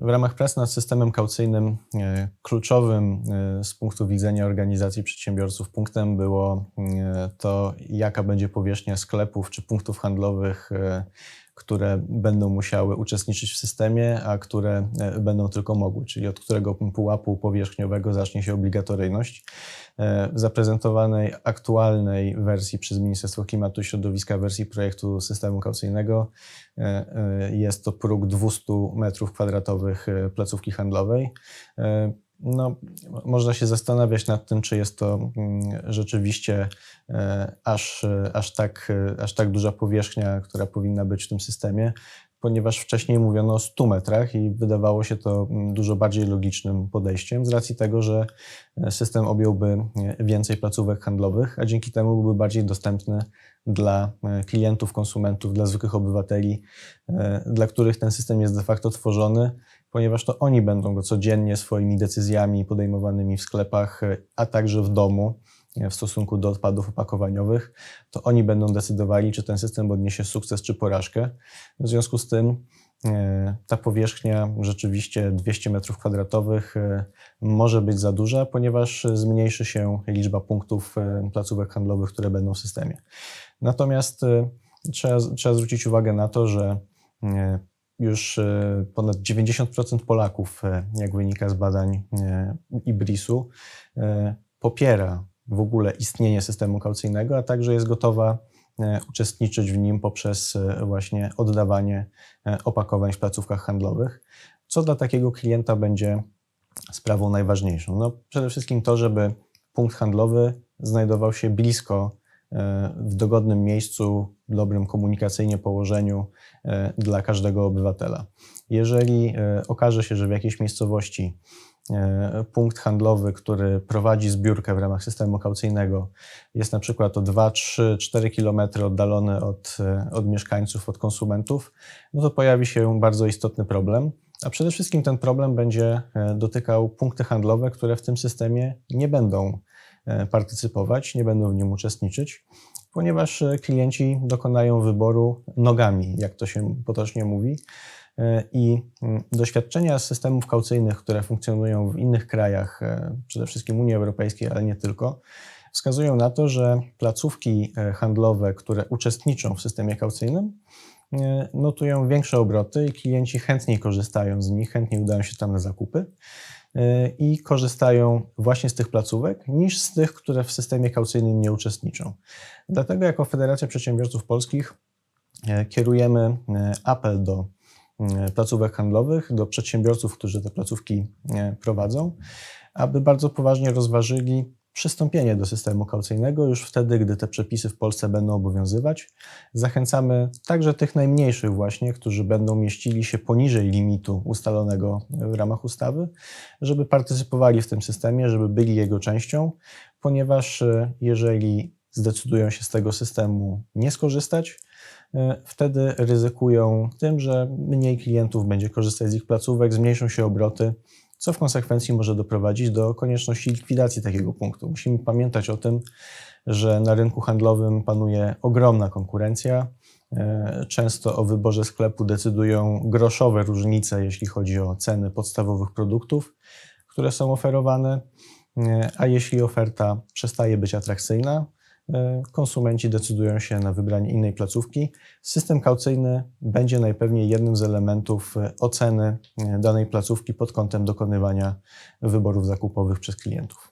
W ramach prac nad systemem kaucyjnym e, kluczowym e, z punktu widzenia organizacji przedsiębiorców punktem było e, to, jaka będzie powierzchnia sklepów czy punktów handlowych, które będą musiały uczestniczyć w systemie, a które e, będą tylko mogły, czyli od którego pułapu powierzchniowego zacznie się obligatoryjność. E, W zaprezentowanej aktualnej wersji przez Ministerstwo Klimatu i Środowiska wersji projektu systemu kaucyjnego e, jest to próg 200 metrów kwadratowych placówki handlowej. No, można się zastanawiać nad tym, czy jest to mm, rzeczywiście e, aż, e, aż, tak, e, aż tak duża powierzchnia, która powinna być w tym systemie, ponieważ wcześniej mówiono o 100 metrach i wydawało się to mm, dużo bardziej logicznym podejściem z racji tego, że e, system objąłby e, więcej placówek handlowych, a dzięki temu byłby bardziej dostępny dla e, klientów, konsumentów, dla zwykłych obywateli, dla których ten system jest de facto tworzony, ponieważ to oni będą go codziennie swoimi decyzjami podejmowanymi w sklepach, a także w domu w stosunku do odpadów opakowaniowych, to oni będą decydowali, czy ten system odniesie sukces czy porażkę. W związku z tym e, ta powierzchnia rzeczywiście 200 m2 może być za duża, ponieważ zmniejszy się liczba punktów e, placówek handlowych, które będą w systemie. Natomiast e, trzeba, trzeba zwrócić uwagę na to, że e, już e, ponad 90% Polaków, e, jak wynika z badań e, IBRIS-u, e, popiera w ogóle istnienie systemu kaucyjnego, a także jest gotowa e, uczestniczyć w nim poprzez e, właśnie oddawanie e, opakowań w placówkach handlowych, co dla takiego klienta będzie sprawą najważniejszą. No, przede wszystkim to, żeby punkt handlowy znajdował się blisko, w dogodnym miejscu, dobrym komunikacyjnie położeniu dla każdego obywatela. Jeżeli okaże się, że w jakiejś miejscowości punkt handlowy, który prowadzi zbiórkę w ramach systemu kaucyjnego, jest na przykład o 2, 3, 4 kilometry oddalony od, e, od mieszkańców, od konsumentów, no to pojawi się bardzo istotny problem. A przede wszystkim ten problem będzie e, dotykał punkty handlowe, które w tym systemie nie będą e, partycypować, nie będą w nim uczestniczyć, ponieważ e, klienci dokonają wyboru nogami, jak to się potocznie mówi. E, I mm, doświadczenia z systemów kaucyjnych, które funkcjonują w innych krajach, e, przede wszystkim Unii Europejskiej, ale nie tylko, wskazują na to, że placówki e, handlowe, które uczestniczą w systemie kaucyjnym, notują większe obroty i klienci chętniej korzystają z nich, chętniej udają się tam na zakupy i korzystają właśnie z tych placówek niż z tych, które w systemie kaucyjnym nie uczestniczą. Dlatego jako Federacja Przedsiębiorców Polskich kierujemy apel do placówek handlowych, do przedsiębiorców, którzy te placówki e, prowadzą, aby bardzo poważnie rozważyli przystąpienie do systemu kaucyjnego już wtedy, gdy te przepisy w Polsce będą obowiązywać. Zachęcamy także tych najmniejszych właśnie, którzy będą mieścili się poniżej limitu ustalonego w ramach ustawy, żeby partycypowali w tym systemie, żeby byli jego częścią, ponieważ e, jeżeli zdecydują się z tego systemu nie skorzystać, e, wtedy ryzykują tym, że mniej klientów będzie korzystać z ich placówek, zmniejszą się obroty, co w konsekwencji może doprowadzić do konieczności likwidacji takiego punktu. Musimy pamiętać o tym, że na rynku handlowym panuje ogromna konkurencja. E, Często o wyborze sklepu decydują groszowe różnice, jeśli chodzi o ceny podstawowych produktów, które są oferowane, E, a jeśli oferta przestaje być atrakcyjna, e, konsumenci decydują się na wybranie innej placówki. System kaucyjny będzie najpewniej jednym z elementów e, oceny e, danej placówki pod kątem dokonywania wyborów zakupowych przez klientów.